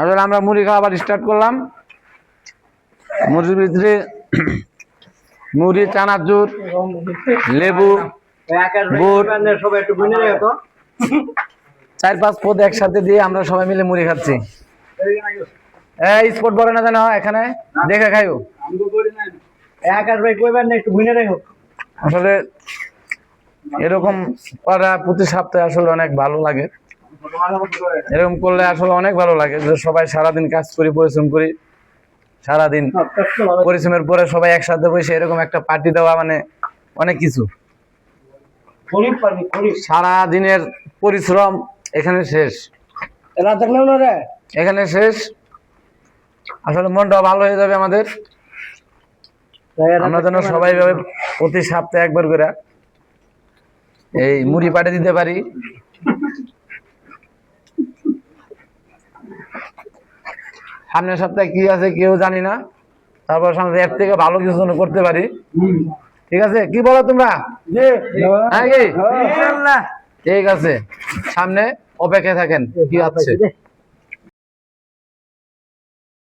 আসলে আমরা মুড়ি খাওয়া আবার স্টার্ট করলাম। মুড়ির ভিতরে মুড়ি, চানাচুর, লেবু চার পাঁচ পদ একসাথে দিয়ে আমরা সবাই মিলে মুড়ি খাচ্ছি। এই স্পট বলে না জানো এখানে? দেখে খাইও। আসলে এরকম করা প্রতি সপ্তাহে আসলে অনেক ভালো লাগে। এরকম করলে আসলে অনেক ভালো লাগে যে সবাই সারাদিন কাজ করি পরিশ্রম করি। সারাদিন পরিশ্রমের পরে সবাই একসাথে বসে এরকম একটা পার্টি দেওয়া মানে অনেক কিছু। খরিফ পারবি খরিফ সারা দিনের পরিশ্রম এখানে শেষ। এখানে শেষ। আসলে মনটাও ভালো হয়ে যাবে আমাদের। আমরা যেন সবাই ভাবে প্রতি সপ্তাহে একবার করে এই মুড়ি পাটে দিতে পারি। সামনের সপ্তাহে কি আছে কেউ জানি না। তারপর সামনে এর থেকে ভালো কিছু যেন করতে পারি। ঠিক আছে? কি বলো তোমরা? হ্যাঁ কি? ঠিক আছে। সামনে অপেক্ষায় থাকেন। কি আছে?